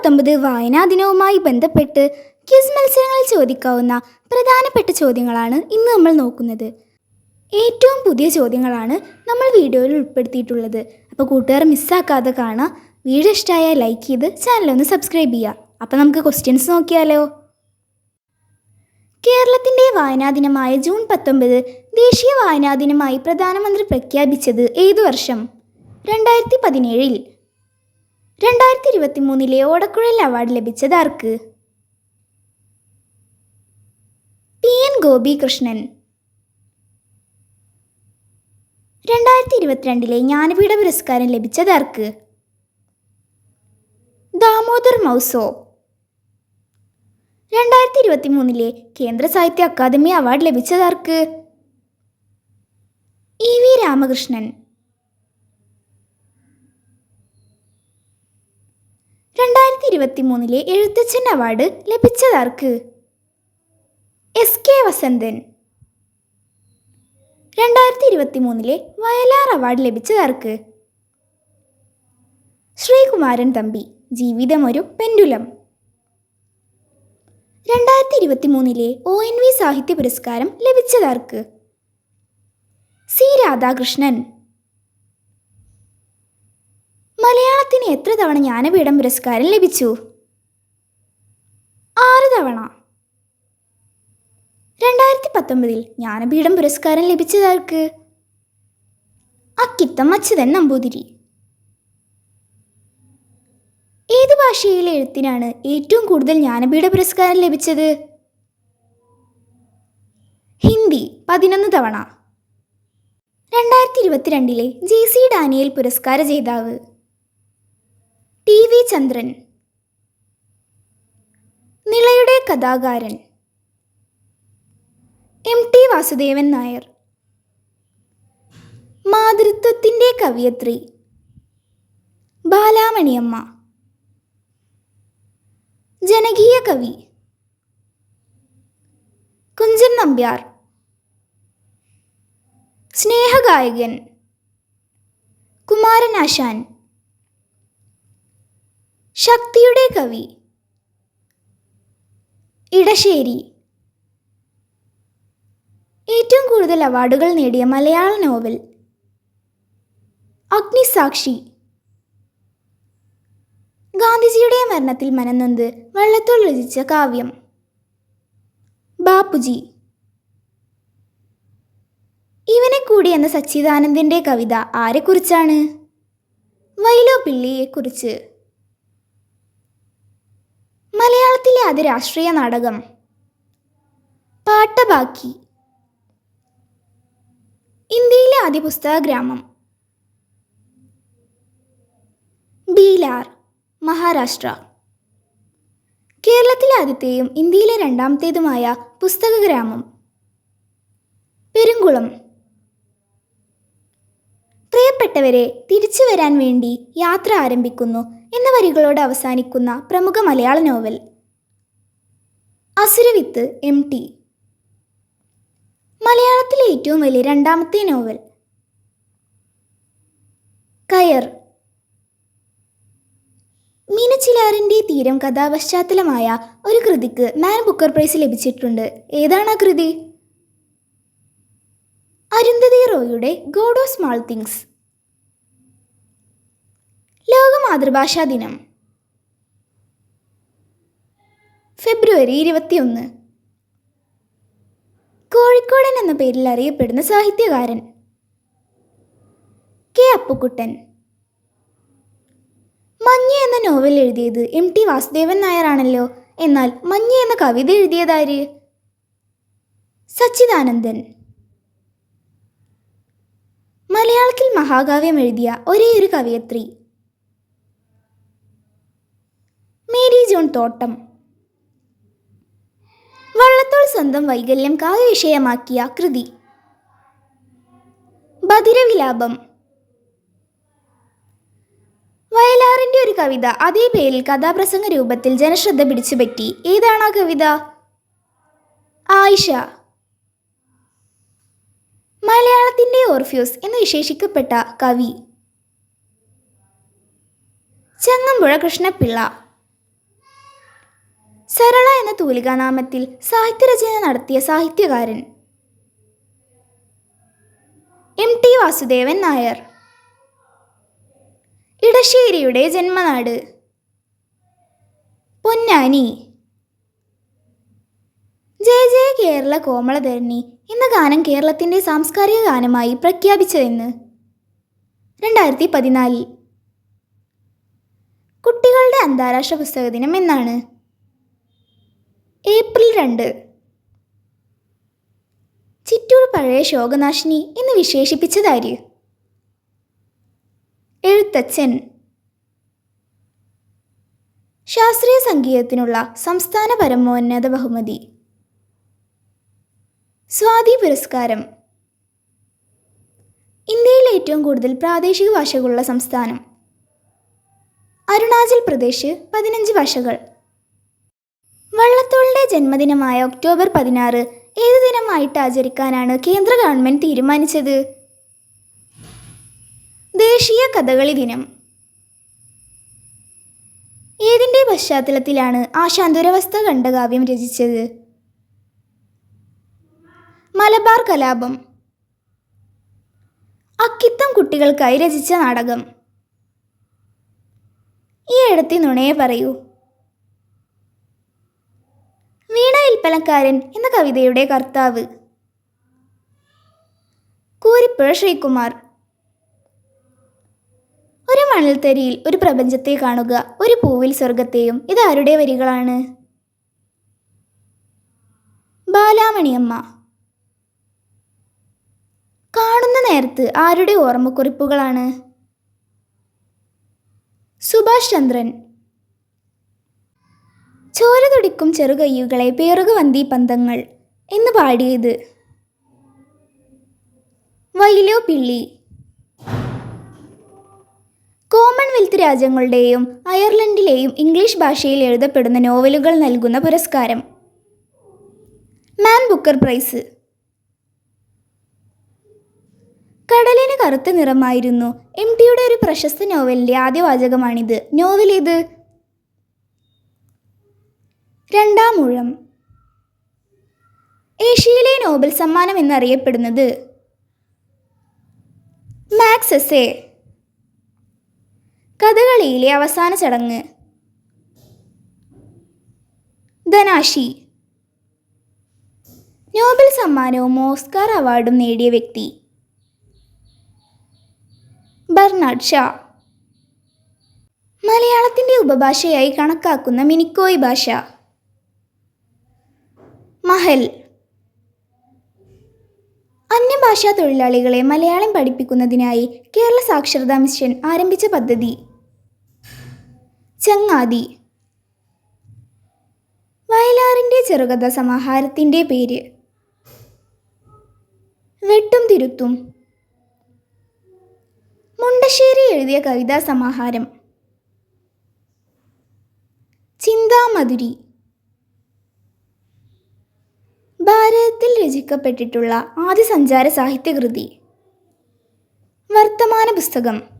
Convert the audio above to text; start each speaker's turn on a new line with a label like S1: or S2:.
S1: പത്തൊമ്പത് വായനാ ദിനവുമായി ബന്ധപ്പെട്ട് ക്വിസ് മത്സരങ്ങളിൽ ചോദിക്കാവുന്ന പ്രധാനപ്പെട്ട ചോദ്യങ്ങളാണ് ഇന്ന് നമ്മൾ നോക്കുന്നത്. ഏറ്റവും പുതിയ ചോദ്യങ്ങളാണ് നമ്മൾ വീഡിയോയിൽ ഉൾപ്പെടുത്തിയിട്ടുള്ളത്. അപ്പോൾ കൂട്ടുകാർ മിസ്സാക്കാതെ കാണുക വീഡിയോ ഇഷ്ടമായാൽ ലൈക്ക് ചെയ്ത് ചാനലൊന്ന് സബ്സ്ക്രൈബ് ചെയ്യുക അപ്പോൾ നമുക്ക് ക്വസ്റ്റ്യൻസ് നോക്കിയാലോ? കേരളത്തിന്റെ വായനാ ദിനമായ ജൂൺ പത്തൊമ്പത് ദേശീയ വായനാ ദിനമായി പ്രധാനമന്ത്രി പ്രഖ്യാപിച്ചത് ഏതു വർഷം? രണ്ടായിരത്തി പതിനേഴിൽ രണ്ടായിരത്തി ഇരുപത്തി മൂന്നിലെ ഓടക്കുഴൽ അവാർഡ് ലഭിച്ചത് ആർക്ക്? P N Gopikrishnan. രണ്ടായിരത്തി ഇരുപത്തിരണ്ടിലെ ജ്ഞാനപീഠ പുരസ്കാരം ലഭിച്ചത് ആർക്ക്? ദാമോദർ മൗസോ. രണ്ടായിരത്തി ഇരുപത്തി മൂന്നിലെ കേന്ദ്ര സാഹിത്യ അക്കാദമി അവാർഡ് ലഭിച്ചത് ആർക്ക്? E V Ramakrishnan. രണ്ടായിരത്തി ഇരുപത്തി മൂന്നിലെ എഴുത്തച്ഛൻ അവാർഡ് ലഭിച്ചതാർക്ക്? എസ്. കെ. വസന്തൻ. രണ്ടായിരത്തി ഇരുപത്തി മൂന്നിലെ വയലാർ അവാർഡ് ലഭിച്ചതാർക്ക്? ശ്രീകുമാരൻ തമ്പി ജീവിതം ഒരു പെൻഡുലം. രണ്ടായിരത്തി ഇരുപത്തി മൂന്നിലെ ഒ എൻ വി സാഹിത്യ പുരസ്കാരം ലഭിച്ചതാർക്ക്? സി. രാധാകൃഷ്ണൻ. മലയാളത്തിന് എത്ര തവണ ജ്ഞാനപീഠം പുരസ്കാരം ലഭിച്ചു? ആറ് തവണ. രണ്ടായിരത്തി പത്തൊമ്പതിൽ ജ്ഞാനപീഠം പുരസ്കാരം ലഭിച്ചതാർക്ക്? അക്കിത്തം അച്യുതൻ നമ്പൂതിരി. ഏത് ഭാഷയിലെ എഴുത്തിനാണ് ഏറ്റവും കൂടുതൽ ജ്ഞാനപീഠ പുരസ്കാരം ലഭിച്ചത്? ഹിന്ദി പതിനൊന്ന് തവണ. രണ്ടായിരത്തി ഇരുപത്തിരണ്ടിലെ ജി സി ഡാനിയൽ പുരസ്കാര ജേതാവ്. T V Chandran. നിളയുടെ കഥാകാരൻ. M T Vasudevan Nair. മാതൃത്വത്തിന്റെ കവിയത്രി. ബാലാമണിയമ്മ. ജനകീയ കവി. കുഞ്ചൻ നമ്പ്യാർ. സ്നേഹഗായകൻ. കുമാരനാശാൻ. ശക്തിയുടെ കവി. ഇടശ്ശേരി. ഏറ്റവും കൂടുതൽ അവാർഡുകൾ നേടിയ മലയാള നോവൽ. അഗ്നിസാക്ഷി. ഗാന്ധിജിയുടെ മരണത്തിൽ മനനൊന്ത് വെള്ളത്തോൾ രചിച്ച കാവ്യം. ബാപ്പുജി. ഇവനെ കൂടി എന്ന സച്ചിദാനന്ദന്റെ കവിത ആരെക്കുറിച്ചാണ്? വൈലോ പിള്ളിയെക്കുറിച്ച് മലയാളത്തിലെ ആദ്യ രാഷ്ട്രീയ നാടകം. പാട്ടബാക്കി ഇന്ത്യയിലെ ആദ്യ പുസ്തക ഗ്രാമം. ബീലാർ മഹാരാഷ്ട്ര. കേരളത്തിലെ ആദ്യത്തെയും ഇന്ത്യയിലെ രണ്ടാമത്തേതുമായ പുസ്തക ഗ്രാമം. പെരുങ്കുളം. പ്രിയപ്പെട്ടവരെ തിരിച്ചു വരാൻ വേണ്ടി യാത്ര ആരംഭിക്കുന്നു എന്ന വരികളോട് അവസാനിക്കുന്ന പ്രമുഖ മലയാള നോവൽ. Asuravithu M T. മലയാളത്തിലെ ഏറ്റവും വലിയ രണ്ടാമത്തെ നോവൽ. കയർ. മീനച്ചിലാറിന്റെ തീരം കഥാപശ്ചാത്തലമായ ഒരു കൃതിക്ക് മാൻ ബുക്കർ പ്രൈസ് ലഭിച്ചിട്ടുണ്ട്. ഏതാണ് ആ കൃതി? അരുന്ധതി റോയുടെ ഗോഡ് ഓഫ് സ്മാൾ തിങ്സ്. ലോക മാതൃഭാഷാ ദിനം. ഫെബ്രുവരി ഇരുപത്തിയൊന്ന്. കോഴിക്കോടൻ എന്ന പേരിൽ അറിയപ്പെടുന്ന സാഹിത്യകാരൻ. കെ. അപ്പുക്കുട്ടൻ. മഞ്ഞ എന്ന നോവൽ എഴുതിയത് എം. ടി. വാസുദേവൻ നായരാണല്ലോ. എന്നാൽ മഞ്ഞ എന്ന കവിത എഴുതിയതാര്? സച്ചിദാനന്ദൻ. മലയാളത്തിൽ മഹാകാവ്യം എഴുതിയ ഒരേ ഒരു കവയത്രി. മേരി ജോൺ തോട്ടം. വള്ളത്തോൾ സ്വന്തം വൈകല്യം കാവ്യവിഷയമാക്കിയ കൃതി. ബദിരവിലാപം വയലാറിന്റെ ഒരു കവിത അതേ പേരിൽ കഥാപ്രസംഗ രൂപത്തിൽ ജനശ്രദ്ധ പിടിച്ചുപറ്റി. ഏതാണ് ആ കവിത? ആയിഷ. മലയാളത്തിന്റെ ഓർഫ്യൂസ് എന്ന് വിശേഷിക്കപ്പെട്ട കവി. ചങ്ങമ്പുഴ കൃഷ്ണപിള്ള സരള എന്ന തൂലികാനാമത്തിൽ സാഹിത്യരചന നടത്തിയ സാഹിത്യകാരൻ. എം. ടി. വാസുദേവൻ നായർ. ഇടശ്ശേരിയുടെ ജന്മനാട്. പൊന്നാനി. ജയ ജയ കേരള കോമളധരണി എന്ന ഗാനം കേരളത്തിന്റെ സാംസ്കാരിക ഗാനമായി പ്രഖ്യാപിച്ചതെന്ന്. രണ്ടായിരത്തി പതിനാലിൽ കുട്ടികളുടെ അന്താരാഷ്ട്ര പുസ്തക ദിനം എന്നാണ്. ഏപ്രിൽ രണ്ട്. ചിറ്റൂർ പഴയ ശോകനാശിനി എന്ന് വിശേഷിപ്പിച്ചതാര്? എഴുത്തച്ഛൻ. ശാസ്ത്രീയ സംഗീതത്തിനുള്ള സംസ്ഥാന പരമോന്നത ബഹുമതി. സ്വാതി പുരസ്കാരം. ഇന്ത്യയിൽ ഏറ്റവും കൂടുതൽ പ്രാദേശിക ഭാഷകളുള്ള സംസ്ഥാനം. അരുണാചൽ പ്രദേശ് പതിനഞ്ച് ഭാഷകൾ. വള്ളത്തോളിന്റെ ജന്മദിനമായ ഒക്ടോബർ പതിനാറ് ഏത് ദിനമായിട്ട് ആചരിക്കാനാണ് കേന്ദ്ര ഗവൺമെന്റ് തീരുമാനിച്ചത്? ദേശീയ കഥകളി ദിനം. ഏതിന്റെ പശ്ചാത്തലത്തിലാണ് ആശാന്തുരവസ്ഥ ഖണ്ഡകാവ്യം രചിച്ചത്? മലബാർ കലാപം. അക്കിത്തം കുട്ടികൾക്കായി രചിച്ച നാടകം. ഈ ഇടത്തി നുണയെ പറയൂ. വീണ വിൽപ്പനക്കാരൻ എന്ന കവിതയുടെ കർത്താവ്. കൂരിപ്പുഴ ശ്രീകുമാർ. ഒരു മണൽത്തരിയിൽ ഒരു പ്രപഞ്ചത്തെ കാണുക ഒരു പൂവിൽ സ്വർഗത്തെയും ഇത് ആരുടെ വരികളാണ്? ബാലാമണിയമ്മ. നേരത്ത് ആരുടെ ഓർമ്മക്കുറിപ്പുകളാണ്? സുഭാഷ് ചന്ദ്രൻ. ചോര തുടിക്കും ചെറുകയ്യുകളെ പേറുകവന്തി പന്തങ്ങൾ എന്ന് പാടിയത്. വൈലോ പിള്ളി. കോമൺവെൽത്ത് രാജ്യങ്ങളുടെയും അയർലൻഡിലെയും ഇംഗ്ലീഷ് ഭാഷയിൽ എഴുതപ്പെടുന്ന നോവലുകൾ നൽകുന്ന പുരസ്കാരം. Man Booker prize. കറുത്ത നിറമായിരുന്നു. എം ടിയുടെ ഒരു പ്രശസ്ത നോവലിന്റെ ആദ്യ വാചകമാണിത്. നോവൽ ഇത് രണ്ടാം ഊഴം ഏഷ്യയിലെ നോബൽ സമ്മാനം എന്നറിയപ്പെടുന്നത് മാക്സസേ കഥകളിയിലെ അവസാന ചടങ്ങ്. ധനാശി. നോബൽ സമ്മാനവും ഓസ്കാർ അവാർഡും നേടിയ വ്യക്തി. Bernard Shaw. മലയാളത്തിന്റെ ഉപഭാഷയായി കണക്കാക്കുന്ന മിനിക്കോയ് ഭാഷ. മഹൽ. അന്യഭാഷാ തൊഴിലാളികളെ മലയാളം പഠിപ്പിക്കുന്നതിനായി കേരള സാക്ഷരതാ മിഷൻ ആരംഭിച്ച പദ്ധതി. ചങ്ങാതി. വയലാറിന്റെ ചെറുകഥ സമാഹാരത്തിന്റെ പേര്. വെട്ടും തിരുത്തും. മുണ്ടശ്ശേരി എഴുതിയ കവിതാ സമാഹാരം. ചിന്താമധുരി. ഭാരതത്തിൽ രചിക്കപ്പെട്ടിട്ടുള്ള ആദ്യ സഞ്ചാര സാഹിത്യകൃതി. വർത്തമാന പുസ്തകം.